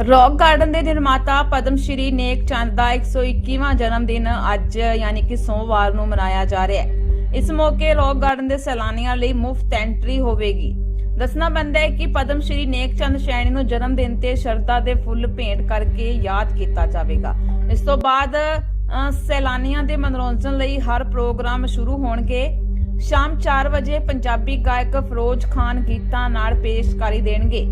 Rock garden ਦੇ ਨਿਰਮਾਤਾ ਪਦਮ ਸ਼੍ਰੀ ਨੇਕ ਚੰਦ ਦਾ 121ਵਾਂ ਜਨਮ ਦਿਨ ਅੱਜ ਯਾਨੀ ਕਿ ਸੋਮਵਾਰ ਨੂੰ ਮਨਾਇਆ ਜਾ ਰਿਹਾ ਹੈ। ਇਸ ਮੌਕੇ ਰੌਕ ਗਾਰਡਨ ਦੇ ਸੈਲਾਨੀਆਂ ਲਈ ਮੁਫਤ ਐਂਟਰੀ ਹੋਵੇਗੀ। ਦੱਸਣਾ ਬੰਦਾ ਹੈ ਕਿ ਪਦਮ ਸ਼੍ਰੀ ਨੇਕ ਚੰਦ ਸ਼ੈਣੀ ਨੂੰ ਜਨਮ ਦਿਨ ਤੇ ਸ਼ਰਧਾ ਦੇ ਫੁੱਲ ਭੇਂਟ ਕਰਕੇ ਯਾਦ ਕੀਤਾ ਜਾਵੇਗਾ। ਇਸ ਤੋਂ ਬਾਅਦ ਸੈਲਾਨੀਆਂ ਦੇ ਮਨੋਰੰਜਨ ਲਈ ਹਰ ਪ੍ਰੋਗਰਾਮ ਸ਼ੁਰੂ ਹੋਣਗੇ। ਸ਼ਾਮ 4 ਵਜੇ ਪੰਜਾਬੀ ਗਾਇਕ ਫਿਰੋਜ਼ ਖਾਨ ਗੀਤਾਂ ਨਾਲ ਪੇਸ਼ਕਾਰੀ ਦੇਣਗੇ।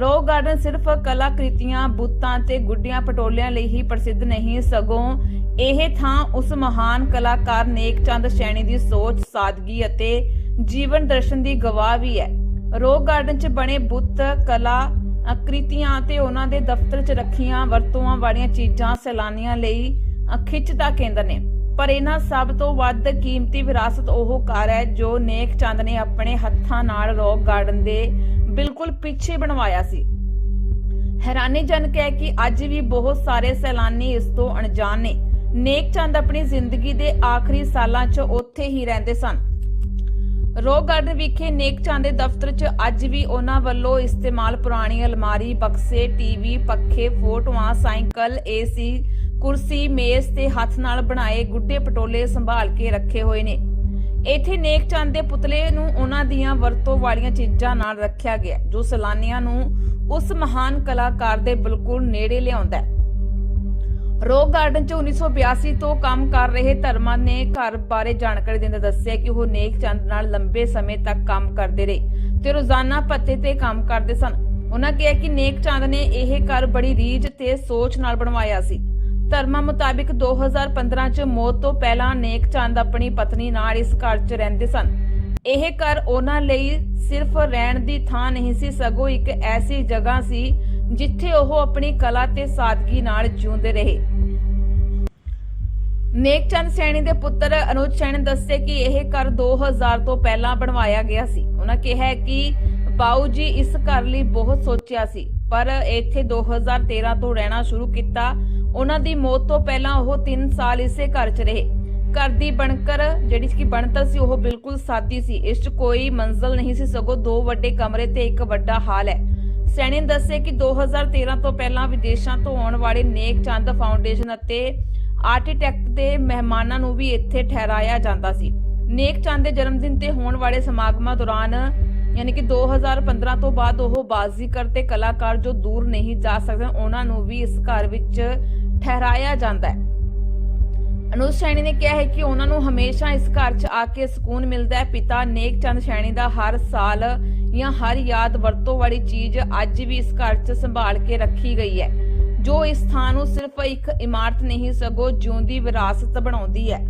ਰੋਕ ਗਾਰਡਨ ਸਿਰਫ ਕਲਾਕ੍ਰਿਤੀਆਂ ਬੁੱਤਾਂ ਤੇ ਗੁੱਡੀਆਂ ਪਟੋਲਿਆਂ ਲਈ ਹੀ ਪ੍ਰਸਿੱਧ ਨਹੀਂ ਸਗੋਂ ਇਹ ਥਾਂ ਉਸ ਮਹਾਨ ਕਲਾਕਾਰ ਨੇਕ ਚੰਦ ਸ਼ੈਣੀ ਦੀ ਸੋਚ ਸਾਦਗੀ ਅਤੇ ਜੀਵਨ ਦਰਸ਼ਨ ਦੀ ਗਵਾਹ ਵੀ ਹੈ। ਰੋਕ ਗਾਰਡਨ 'ਚ ਬਣੇ ਬੁੱਤ ਕਲਾ ਆਕ੍ਰਿਤੀਆਂ ਤੇ ਉਹਨਾਂ ਦੇ ਦਫ਼ਤਰ 'ਚ ਰੱਖੀਆਂ ਵਰਤੋਂ ਵਾਲੀਆਂ ਚੀਜ਼ਾਂ ਸੈਲਾਨੀਆਂ ਲਈ ਅ, ਖਿੱਚ ਦਾ ਕੇਂਦਰ ਨੇ। ਪਰ ਇਹਨਾਂ ਸਭ ਤੋਂ ਵੱਧ ਕੀਮਤੀ ਵਿਰਾਸਤ ਉਹ ਘਰ ਹੈ ਜੋ ਨੇਕ ਚੰਦ ਨੇ ਆਪਣੇ ਹੱਥਾਂ ਨਾਲ ਰੌਕ ਗਾਰਡਨ ਦੇ ਬਿਲਕੁਲ ਪਿੱਛੇ ਬਣਵਾਇਆ ਸੀ। ਹੈਰਾਨੀਜਨਕ ਹੈ ਕਿ ਅੱਜ ਵੀ ਬਹੁਤ ਸਾਰੇ ਸੈਲਾਨੀ ਇਸ ਤੋਂ ਅਣਜਾਣ ਨੇ। ਨੇਕ ਚੰਦ ਆਪਣੀ ਜ਼ਿੰਦਗੀ ਦੇ ਆਖਰੀ ਸਾਲਾਂ 'ਚ ਉੱਥੇ ਹੀ ਰਹਿੰਦੇ ਸਨ। ਰੋਕ ਗਾਰਡਨ ਵਿਖੇ ਨੇਕ ਚੰਦ ਦੇ ਦਫ਼ਤਰ 'ਚ ਅੱਜ ਵੀ ਉਹਨਾਂ ਵੱਲੋਂ ਇਸਤੇਮਾਲ ਪੁਰਾਣੀ ਅਲਮਾਰੀ, ਬਕਸੇ, ਟੀਵੀ, ਪੱਖੇ, ਫੋਟੋਆਂ, ਸਾਈਕਲ, ਏਸੀ, ਕੁਰਸੀ, ਮੇਜ਼ ਤੇ ਹੱਥ ਨਾਲ ਬਣਾਏ ਗੁੱਡੇ ਪਟੋਲੇ ਸੰਭਾਲ ਕੇ ਰੱਖੇ ਹੋਏ ਨੇ। ਇੱਥੇ ਨੇਕ ਚੰਦ ਦੇ ਪੁਤਲੇ ਨੂੰ ਉਹਨਾਂ ਦੀਆਂ ਵਰਤੋਂ ਵਾਲੀਆਂ ਚੀਜ਼ਾਂ ਨਾਲ ਰੱਖਿਆ ਗਿਆ, ਜੋ ਸੈਲਾਨੀਆਂ ਨੂੰ ਉਸ ਮਹਾਨ ਕਲਾਕਾਰ ਦੇ ਬਿਲਕੁਲ ਨੇੜੇ ਲਿਆਉਂਦਾ ਹੈ। ਰੋਕ ਗਾਰਡਨ 'ਚ 1982 ਤੋਂ ਕੰਮ ਕਰ ਰਹੇ ਧਰਮਾ ਨੇ ਘਰ ਬਾਰੇ ਜਾਣਕਾਰੀ ਦਿੰਦੇ ਦੱਸਿਆ ਕਿ ਉਹ ਨੇਕ ਚੰਦ ਨਾਲ ਲੰਬੇ ਸਮੇਂ ਤੱਕ ਕੰਮ ਕਰਦੇ ਰਹੇ ਤੇ ਰੋਜ਼ਾਨਾ ਭੱਤੇ ਤੇ ਕੰਮ ਕਰਦੇ ਸਨ। ਉਹਨਾਂ ਕਿਹਾ ਕਿ ਨੇਕ ਚੰਦ ਨੇ ਇਹ ਘਰ ਬੜੀ ਰੀਝ ਤੇ ਸੋਚ ਨਾਲ ਬਣਵਾਇਆ ਸੀ। ਧਰਮਾਂ ਮੁਤਾਬਿਕ 2015 ਚ ਮੌਤ ਤੋਂ ਪਹਿਲਾਂ ਨੇਕ ਚੰਦ ਆਪਣੀ ਪਤਨੀ ਨਾਲ ਇਸ ਘਰ 'ਚ ਰਹਿੰਦੇ ਸਨ। ਇਹ ਘਰ ਉਹਨਾਂ ਲਈ ਸਿਰਫ ਰਹਿਣ ਦੀ ਥਾਂ ਨਹੀਂ ਸੀ, ਸਗੋਂ ਇੱਕ ਐਸੀ ਜਗ੍ਹਾ ਸੀ ਜਿੱਥੇ ਉਹ ਆਪਣੀ ਕਲਾ ਤੇ ਸਾਦਗੀ ਨਾਲ ਜਿਉਂਦੇ ਰਹੇ। ਨੇਕ ਚੰਦ ਸੈਣੀ ਦੇ ਪੁੱਤਰ ਅਨੁਜ ਸੈਣੀ ਨੇ ਦੱਸਿਆ ਕਿ ਇਹ ਘਰ 2000 ਤੋਂ ਪਹਿਲਾਂ ਬਣਵਾਇਆ ਗਿਆ ਸੀ। ਉਹਨਾਂ ਕਿਹਾ ਕਿ ਬਾਊ ਜੀ ਇਸ ਘਰ ਲਈ ਬਹੁਤ ਸੋਚਿਆ ਸੀ, ਪਰ ਇੱਥੇ 2013 ਤੋਂ ਰਹਿਣਾ ਸ਼ੁਰੂ ਕੀਤਾ ਉਹਨਾਂ ਦੀ ਮੌਤ ਤੋਂ ਪਹਿਲਾਂ ਉਹ 3 ਸਾਲ ਇਸੇ ਘਰ 'ਚ ਰਹੇ। ਘਰ ਦੀ ਬਣਕਰ ਜਿਹੜੀ ਕਿ ਬਣਤਰ ਸੀ, ਉਹ ਬਿਲਕੁਲ ਸਾਦੀ ਸੀ। ਇਸ 'ਚ ਕੋਈ ਮੰਜ਼ਲ ਨਹੀਂ ਸੀ, ਸਗੋਂ ਦੋ ਵੱਡੇ ਕਮਰੇ ਤੇ ਇੱਕ ਵੱਡਾ ਹਾਲ ਹੈ। ਸੈਣੀ ਨੇ ਦੱਸਿਆ ਕਿ 2013 ਤੋਂ ਪਹਿਲਾਂ ਵਿਦੇਸ਼ਾਂ ਤੋਂ ਆਉਣ ਵਾਲੇ ਨੇਕ ਚੰਦ ਫਾਊਂਡੇਸ਼ਨ ਅਤੇ ਆਰਕੀਟੈਕਟ ਦੇ ਮਹਿਮਾਨਾਂ ਨੂੰ ਵੀ ਇੱਥੇ ਠਹਿਰਾਇਆ ਜਾਂਦਾ ਸੀ। ਨੇਕ ਚੰਦ ਦੇ ਜਨਮ ਦਿਨ ਤੇ ਹੋਣ ਵਾਲੇ ਸਮਾਗਮਾਂ ਦੌਰਾਨ, ਯਾਨੀ ਕਿ 2015 ਤੋਂ ਬਾਅਦ ਉਹ ਬਾਜ਼ੀਗਰ ਤੇ ਕਲਾਕਾਰ ਜੋ ਦੂਰ ਨਹੀਂ ਜਾ ਸਕਦੇ, ਉਹਨਾਂ ਨੂੰ ਵੀ ਇਸ ਘਰ ਵਿੱਚ ਠਹਿਰਾਇਆ ਜਾਂਦਾ ਹੈ। ਅਨੁਜ ਸੈਣੀ ਨੇ ਕਿਹਾ ਹੈ ਕਿ ਉਹਨਾਂ ਨੂੰ ਹਮੇਸ਼ਾ ਇਸ ਘਰ 'ਚ ਆ ਕੇ ਸਕੂਨ ਮਿਲਦਾ ਹੈ। ਪਿਤਾ ਨੇਕ ਚੰਦ ਸੈਣੀ ਦਾ ਹਰ ਸਾਲ ਜਾਂ ਹਰ ਯਾਦ ਵਰਤੋਂ ਵਾਲੀ ਚੀਜ਼ ਅੱਜ ਵੀ ਇਸ ਘਰ 'ਚ ਸੰਭਾਲ ਕੇ ਰੱਖੀ ਗਈ ਹੈ। ਜੋ ਇਸ ਥਾਂ ਨੂੰ ਸਿਰਫ ਇੱਕ ਇਮਾਰਤ ਨਹੀਂ, ਸਗੋਂ ਜਿਉਂਦੀ ਵਿਰਾਸਤ ਬਣਾਉਂਦੀ ਹੈ।